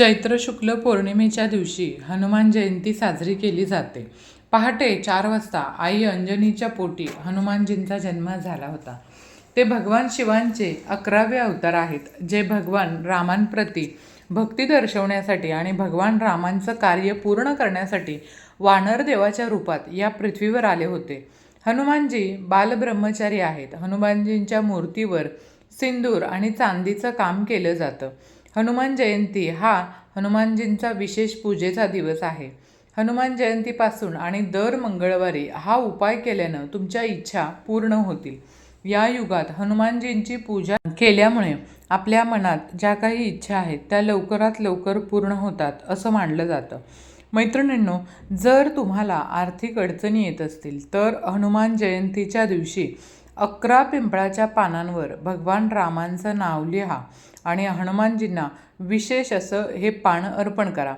चैत्र शुक्ल पौर्णिमेच्या दिवशी हनुमान जयंती साजरी केली जाते. पहाटे चार वाजता आई अंजनीच्या पोटी हनुमानजींचा जन्म झाला होता. ते भगवान शिवांचे अकरावे अवतार आहेत जे भगवान रामांप्रती भक्ती दर्शवण्यासाठी आणि भगवान रामांचं कार्य पूर्ण करण्यासाठी वानर देवाच्या रूपात या पृथ्वीवर आले होते. हनुमानजी बालब्रह्मचारी आहेत. हनुमानजींच्या मूर्तीवर सिंदूर आणि चांदीचं काम केलं जातं. हनुमान जयंती हा हनुमानजींचा विशेष पूजेचा दिवस आहे. हनुमान जयंतीपासून आणि दर मंगळवारी हा उपाय केल्यानं तुमच्या इच्छा पूर्ण होतील. या युगात हनुमानजींची पूजा केल्यामुळे आपल्या मनात ज्या काही इच्छा आहेत त्या लवकरात लवकर पूर्ण होतात असं मानलं जातं. मैत्रिणींनो जर तुम्हाला आर्थिक अडचणी येत असतील तर हनुमान जयंतीच्या दिवशी अकरा पिंपळाच्या पानांवर भगवान रामांचं नाव लिहा. आणि हनुमानजींना विशेष असं हे पान अर्पण करा.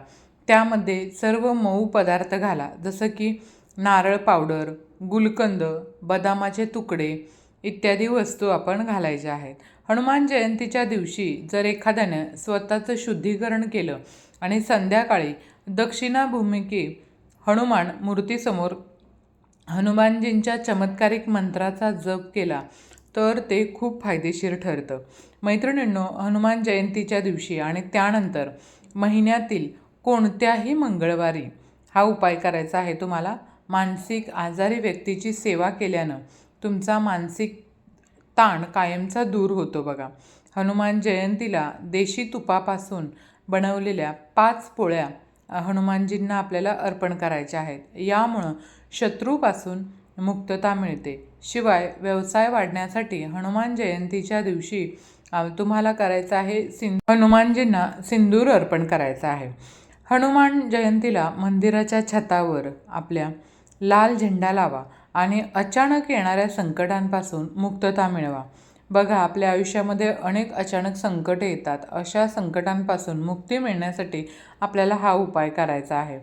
त्यामध्ये सर्व मऊ पदार्थ घाला जसं की नारळ पावडर गुलकंद बदामाचे तुकडे इत्यादी वस्तू आपण घालायच्या आहेत. हनुमान जयंतीच्या दिवशी जर एखाद्यानं स्वतःचं शुद्धीकरण केलं आणि संध्याकाळी दक्षिणाभूमिकी हनुमान मूर्तीसमोर हनुमानजींच्या चमत्कारिक मंत्राचा जप केला तर ते खूप फायदेशीर ठरतं. मैत्रिणींनो हनुमान जयंतीच्या दिवशी आणि त्यानंतर महिन्यातील कोणत्याही मंगळवारी हा उपाय करायचा आहे. तुम्हाला मानसिक आजारी व्यक्तीची सेवा केल्यानं तुमचा मानसिक ताण कायमचा दूर होतो बघा. हनुमान जयंतीला देशी तुपापासून बनवलेल्या पाच पोळ्या हनुमानजींना आपल्याला अर्पण करायच्या आहेत. यामुळं शत्रूपासून मुक्तता मिळते. शिवाय व्यवसाय वाढण्यासाठी हनुमान जयंतीच्या दिवशी तुम्हाला करायचं आहे सिं हनुमानजींना सिंदूर अर्पण करायचं आहे. हनुमान जयंतीला मंदिराच्या छतावर आपल्या लाल झेंडा लावा आणि अचानक येणाऱ्या संकटांपासून मुक्तता मिळवा. बघा आपल्या आयुष्यामध्ये अनेक अचानक संकटे येतात. अशा संकटांपासून मुक्ती मिळण्यासाठी आपल्याला हा उपाय करायचा आहे.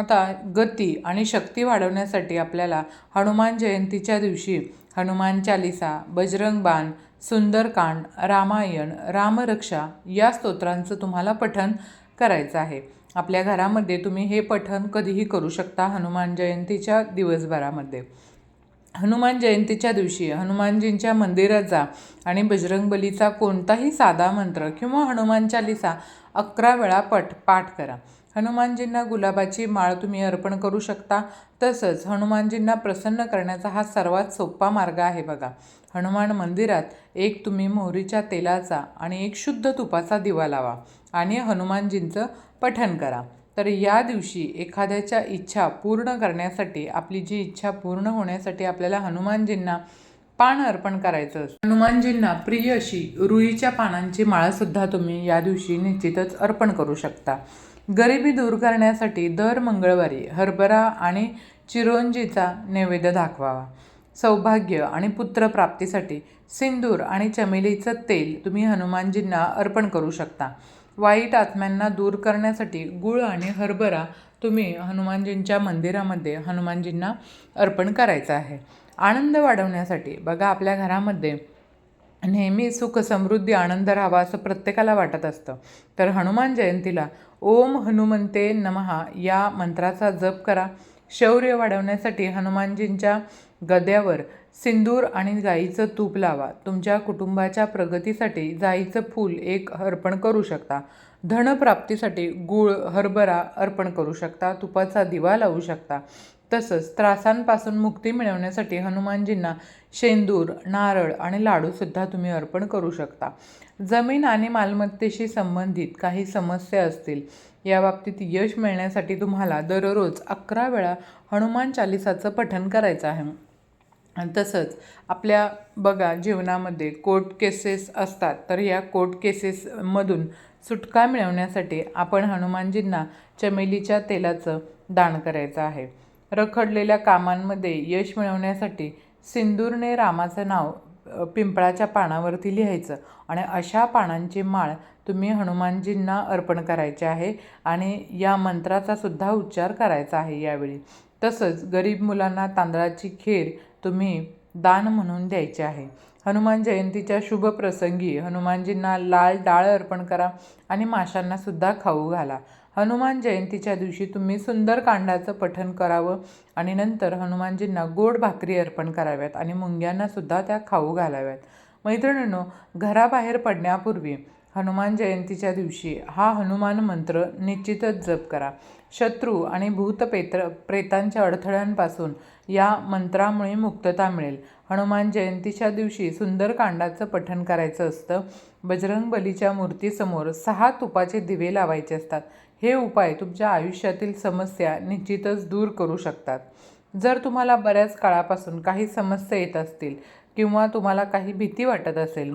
आता गती आणि शक्ती वाढवण्यासाठी आपल्याला हनुमान जयंतीच्या दिवशी हनुमान चालिसा बजरंग बाण सुंदरकांड रामायण रामरक्षा या स्तोत्रांचं तुम्हाला पठन करायचं आहे. आपल्या घरामध्ये तुम्ही हे पठन कधीही करू शकता हनुमान जयंतीच्या दिवसभरामध्ये. हनुमान जयंतीच्या दिवशी हनुमानजींच्या मंदिराचा आणि बजरंगबलीचा कोणताही साधा मंत्र किंवा हनुमान चालिसा अकरा वेळा पठ पाठ करा. हनुमानजींना गुलाबाची माळ तुम्ही अर्पण करू शकता. तसंच हनुमानजींना प्रसन्न करण्याचा हा सर्वात सोपा मार्ग आहे बघा. हनुमान मंदिरात एक तुम्ही मोहरीच्या तेलाचा आणि एक शुद्ध तुपाचा दिवा लावा आणि हनुमानजींचं पठण करा. तर या दिवशी एखाद्याच्या इच्छा पूर्ण करण्यासाठी आपली जी इच्छा पूर्ण होण्यासाठी आपल्याला हनुमानजींना पान अर्पण करायचं असतं. हनुमानजींना प्रिय अशी रुईच्या पानांची माळासुद्धा तुम्ही या दिवशी निश्चितच अर्पण करू शकता. गरिबी दूर करण्यासाठी दर मंगळवारी हरभरा आणि चिरोंजीचा नैवेद्य दाखवावा. सौभाग्य आणि पुत्रप्राप्तीसाठी सिंदूर आणि चमेलीचं तेल तुम्ही हनुमानजींना अर्पण करू शकता. वाईट आत्म्यांना दूर करण्यासाठी गुळ आणि हरभरा तुम्ही हनुमानजींच्या मंदिरामध्ये हनुमानजींना अर्पण करायचं आहे. आनंद वाढवण्यासाठी बघा आपल्या घरामध्ये नेहमी सुख समृद्धी आनंद राहावा असं प्रत्येकाला वाटत असतं. तर हनुमान जयंतीला ओम हनुमंते नमहा या मंत्राचा जप करा. शौर्य वाढवण्यासाठी हनुमानजींच्या गद्यावर सिंदूर आणि जाईचं तूप लावा. तुमच्या कुटुंबाच्या प्रगतीसाठी जाईचं फूल एक अर्पण करू शकता. धनप्राप्तीसाठी गूळ हरभरा अर्पण करू शकता. तुपाचा दिवा लावू शकता. तसंच त्रासांपासून मुक्ती मिळवण्यासाठी हनुमानजींना शेंदूर नारळ आणि लाडूसुद्धा तुम्ही अर्पण करू शकता. जमीन आणि मालमत्तेशी संबंधित काही समस्या असतील याबाबतीत यश मिळण्यासाठी तुम्हाला दररोज अकरा वेळा हनुमान चालिसाचं पठण करायचं आहे. तसंच आपल्या बघा जीवनामध्ये कोर्ट केसेस असतात तर या कोर्ट केसेसमधून सुटका मिळवण्यासाठी आपण हनुमानजींना चमेलीच्या तेलाचं दान करायचं आहे. रखडलेल्या कामांमध्ये यश मिळवण्यासाठी सिंदूरने रामाचं नाव पिंपळाच्या पानावरती लिहायचं आणि अशा पानांची माळ तुम्ही हनुमानजींना अर्पण करायचे आहे आणि या मंत्राचा सुद्धा उच्चार करायचा आहे यावेळी. तसंच गरीब मुलांना तांदळाची खीर तुम्ही दान म्हणून द्यायची आहे. हनुमान जयंतीच्या शुभ प्रसंगी हनुमानजींना लाल डाळ अर्पण करा आणि माशांनासुद्धा खाऊ घाला. हनुमान जयंतीच्या दिवशी तुम्ही सुंदरकांडाचं पठन करावं आणि नंतर हनुमानजींना गोड भाकरी अर्पण कराव्यात आणि मुंग्यांनासुद्धा त्या खाऊ घालाव्यात. मैत्रिणींनो घराबाहेर पडण्यापूर्वी हनुमान जयंतीच्या दिवशी हा हनुमान मंत्र निश्चितच जप करा. शत्रू आणि भूतपेत्र प्रेतांच्या अडथळ्यांपासून या मंत्रामुळे मुक्तता मिळेल. हनुमान जयंतीच्या दिवशी सुंदरकांडाचं पठण करायचं असतं. बजरंग बलीच्या मूर्तीसमोर सहा तुपाचे दिवे लावायचे असतात. हे उपाय तुमच्या आयुष्यातील समस्या निश्चितच दूर करू शकतात. जर तुम्हाला बऱ्याच काळापासून काही समस्या येत असतील किंवा तुम्हाला काही भीती वाटत असेल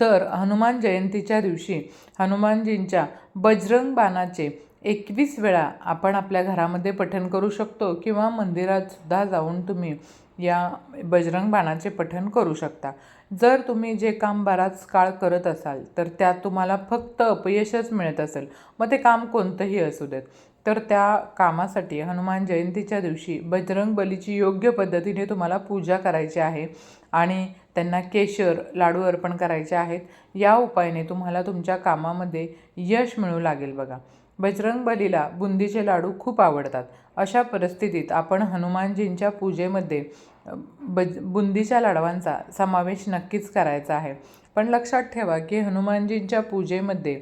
तर हनुमान जयंतीच्या दिवशी हनुमानजींच्या बजरंग बाणाचे एकवीस वेळा आपण आपल्या घरामध्ये पठण करू शकतो किंवा मंदिरातसुद्धा जाऊन तुम्ही या बजरंग बाणाचे पठण करू शकता. जर तुम्ही जे काम बराच काळ करत असाल तर त्यात तुम्हाला फक्त अपयशच मिळत असेल. मग ते काम कोणतंही असू देत. तर त्या कामासाठी हनुमान जयंतीच्या दिवशी बजरंग बलीची योग्य पद्धतीने तुम्हाला पूजा करायची आहे आणि त्यांना केशर लाडू अर्पण करायचे आहेत. या उपायाने तुम्हाला तुमच्या कामामध्ये यश मिळू लागेल बघा. बजरंगबलीला बुंदीचे लाडू खूप आवडतात. अशा परिस्थितीत आपण हनुमानजींच्या पूजेमध्ये बज बुंदीच्या लाडवांचा समावेश नक्कीच करायचा आहे. पण लक्षात ठेवा की हनुमानजींच्या पूजेमध्ये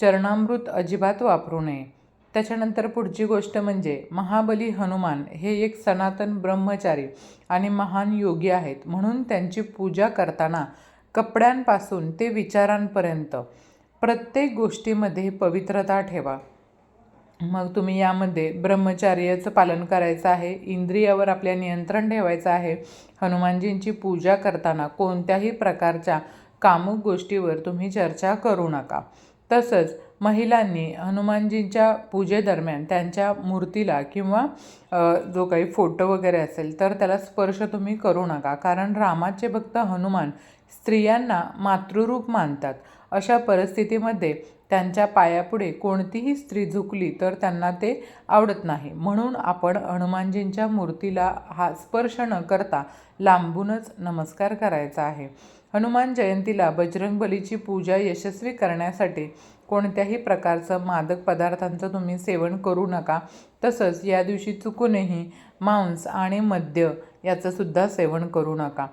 चरणामृत अजिबात वापरू नये. त्याच्यानंतर पुढची गोष्ट म्हणजे महाबली हनुमान हे एक सनातन ब्रह्मचारी आणि महान योगी आहेत. म्हणून त्यांची पूजा करताना कपड्यांपासून ते विचारांपर्यंत प्रत्येक गोष्टीमध्ये पवित्रता ठेवा. मग तुम्ही यामध्ये ब्रह्मचार्याचं पालन करायचं आहे इंद्रियावर आपल्या नियंत्रण ठेवायचं आहे हनुमानजींची पूजा करताना कोणत्याही प्रकारच्या कामुक गोष्टीवर तुम्ही चर्चा करू नका. तसंच महिलांनी हनुमानजींच्या पूजेदरम्यान त्यांच्या मूर्तीला किंवा जो काही फोटो वगैरे असेल तर त्याला स्पर्श तुम्ही करू नका. कारण रामाचे भक्त हनुमान स्त्रियांना मातृरूप मानतात. अशा परिस्थितीमध्ये त्यांच्या पायापुढे कोणतीही स्त्री झुकली तर त्यांना ते आवडत नाही. म्हणून आपण हनुमानजींच्या मूर्तीला हा स्पर्श न करता लांबूनच नमस्कार करायचा आहे. हनुमान जयंतीला बजरंगबलीची पूजा यशस्वी करण्यासाठी कोणत्याही प्रकारचं मादक पदार्थांचं तुम्ही सेवन करू नका. तसंच या दिवशी चुकूनही मांस आणि मद्य याचंसुद्धा सेवन करू नका.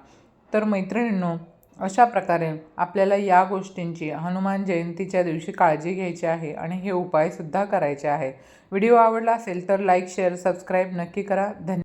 तर मैत्रिणींनो अशा प्रकारे आपल्याला या गोष्टींची हनुमान जयंतीच्या दिवशी काळजी घ्यायची आहे आणि हे उपायसुद्धा करायचे आहे. व्हिडिओ आवडला असेल तर लाईक शेअर सबस्क्राईब नक्की करा. धन्यवाद.